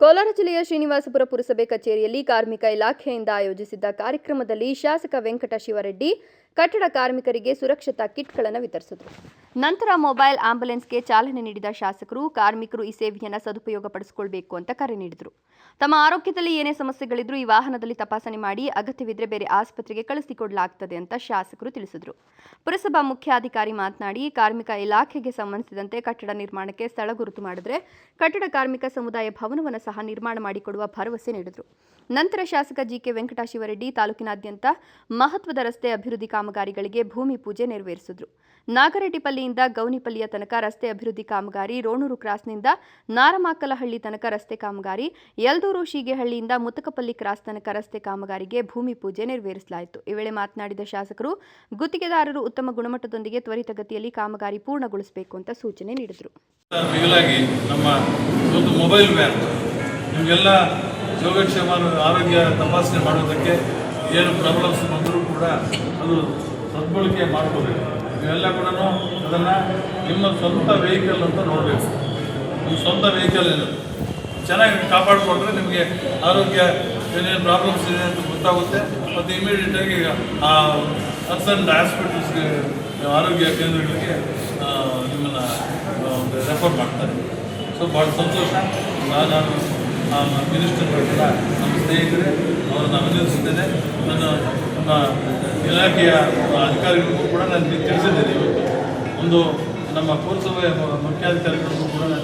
ಕೋಲಾರ ಜಿಲ್ಲೆಯ ಶ್ರೀನಿವಾಸಪುರ ಪುರಸಭೆ ಕಚೇರಿಯಲ್ಲಿ ಕಾರ್ಮಿಕ ಇಲಾಖೆಯಿಂದ ಆಯೋಜಿಸಿದ್ದ ಕಾರ್ಯಕ್ರಮದಲ್ಲಿ ಶಾಸಕ ವೆಂಕಟ ಶಿವರೆಡ್ಡಿ, ಕಟ್ಟಡ ಕಾರ್ಮಿಕರಿಗೆ ಸುರಕ್ಷತಾ ಕಿಟ್ಗಳನ್ನು ವಿತರಿಸಿದರು. ನಂತರ ಮೊಬೈಲ್ ಆಂಬ್ಯುಲೆನ್ಸ್ಗೆ ಚಾಲನೆ ನೀಡಿದ ಶಾಸಕರು, ಕಾರ್ಮಿಕರು ಈ ಸೇವೆಯನ್ನು ಸದುಪಯೋಗಪಡಿಸಿಕೊಳ್ಬೇಕು ಅಂತ ಕರೆ ನೀಡಿದರು. ತಮ್ಮ ಆರೋಗ್ಯದಲ್ಲಿ ಏನೇ ಸಮಸ್ಯೆಗಳಿದ್ರೂ ಈ ವಾಹನದಲ್ಲಿ ತಪಾಸಣೆ ಮಾಡಿ ಅಗತ್ಯವಿದ್ರೆ ಬೇರೆ ಆಸ್ಪತ್ರೆಗೆ ಕಳಿಸಿಕೊಡಲಾಗ್ತದೆ ಅಂತ ಶಾಸಕರು ತಿಳಿಸಿದರು. ಪುರಸಭಾ ಮುಖ್ಯಾಧಿಕಾರಿ ಮಾತನಾಡಿ, ಕಾರ್ಮಿಕ ಇಲಾಖೆಗೆ ಸಂಬಂಧಿಸಿದಂತೆ ಕಟ್ಟಡ ನಿರ್ಮಾಣಕ್ಕೆ ಸ್ಥಳ ಗುರುತು ಮಾಡಿದ್ರೆ ಕಟ್ಟಡ ಕಾರ್ಮಿಕ ಸಮುದಾಯ ಭವನವನ್ನು ಸಹ ನಿರ್ಮಾಣ ಮಾಡಿಕೊಡುವ ಭರವಸೆ ನೀಡಿದರು. ನಂತರ ಶಾಸಕ ಜಿಕೆ ವೆಂಕಟಶಿವರೆಡ್ಡಿ ತಾಲೂಕಿನಾದ್ಯಂತ ಮಹತ್ವದ ರಸ್ತೆ ಅಭಿವೃದ್ಧಿ ಕಾಮಗಾರಿಗಳಿಗೆ ಭೂಮಿ ಪೂಜೆ ನೆರವೇರಿಸಿದರು. ನಾಗರೆಡ್ಡಿಪಲ್ಲಿಯಿಂದ ಗೌನಿಪಲ್ಲಿಯ ತನಕ ರಸ್ತೆ ಅಭಿವೃದ್ಧಿ ಕಾಮಗಾರಿ, ರೋಣೂರು ಕ್ರಾಸ್ನಿಂದ ನಾರಮಾಕಲಹಳ್ಳಿ ತನಕ ರಸ್ತೆ ಕಾಮಗಾರಿ, ಯಲ್ದೂರು ಶೀಗೆಹಳ್ಳಿಯಿಂದ ಮುತಕಪಲ್ಲಿ ಕ್ರಾಸ್ ತನಕ ರಸ್ತೆ ಕಾಮಗಾರಿಗೆ ಭೂಮಿ ಪೂಜೆ ನೆರವೇರಿಸಲಾಯಿತು. ಈ ವೇಳೆ ಮಾತನಾಡಿದ ಶಾಸಕರು, ಗುತ್ತಿಗೆದಾರರು ಉತ್ತಮ ಗುಣಮಟ್ಟದೊಂದಿಗೆ ತ್ವರಿತಗತಿಯಲ್ಲಿ ಕಾಮಗಾರಿ ಪೂರ್ಣಗೊಳಿಸಬೇಕು ಅಂತ ಸೂಚನೆ ನೀಡಿದರು. ನಿಮಗೆಲ್ಲ ಆರೋಗ್ಯ ತಪಾಸಣೆ ಮಾಡೋದಕ್ಕೆ ಏನು ಪ್ರಾಬ್ಲಮ್ಸ್ ಬಂದರೂ ಕೂಡ ಅದು ಸದ್ಬಳಕೆ ಮಾಡ್ಕೋಬೇಕು. ನೀವೆಲ್ಲ ಕೂಡ ಅದನ್ನು ನಿಮ್ಮ ಸ್ವಂತ ವೆಹಿಕಲ್ ಅಂತ ನೋಡಬೇಕು. ನಿಮ್ಮ ಸ್ವಂತ ವೆಹಿಕಲ್ ಏನು ಚೆನ್ನಾಗಿ ಕಾಪಾಡಿಕೊಂಡ್ರೆ ನಿಮಗೆ ಆರೋಗ್ಯ ಏನೇನು ಪ್ರಾಬ್ಲಮ್ಸ್ ಇದೆ ಅಂತ ಗೊತ್ತಾಗುತ್ತೆ. ಮತ್ತು ಇಮಿಡಿಯೇಟಾಗಿ ಆ ಕನ್ಸರ್ನ್ ಹಾಸ್ಪಿಟಲ್ಸ್ಗೆ ಆರೋಗ್ಯ ಕೇಂದ್ರಗಳಿಗೆ ನಿಮ್ಮನ್ನು ಒಂದು ರೆಫರ್ ಮಾಡ್ತಾರೆ. ಸೊ ಭಾಳ ಸಂತೋಷ. ನಾನು ಆ ಕೂಡ ನಮ್ಮ ಸ್ನೇಹಿತರೆ, ಅವರನ್ನು ಅಭಿನಂದಿಸುತ್ತೇನೆ ನನ್ನ ನಮ್ಮ ಇಲಾಖೆಯ ಅಧಿಕಾರಿಗಳಿಗೂ ಕೂಡ ನಾನು ತಿಳಿಸಿದ್ದೇನೆ ಇವತ್ತು. ಒಂದು ನಮ್ಮ ಪುರಸಭೆ ಮುಖ್ಯಾಧಿಕಾರಿಗಳಿಗೂ ಕೂಡ ನಾನು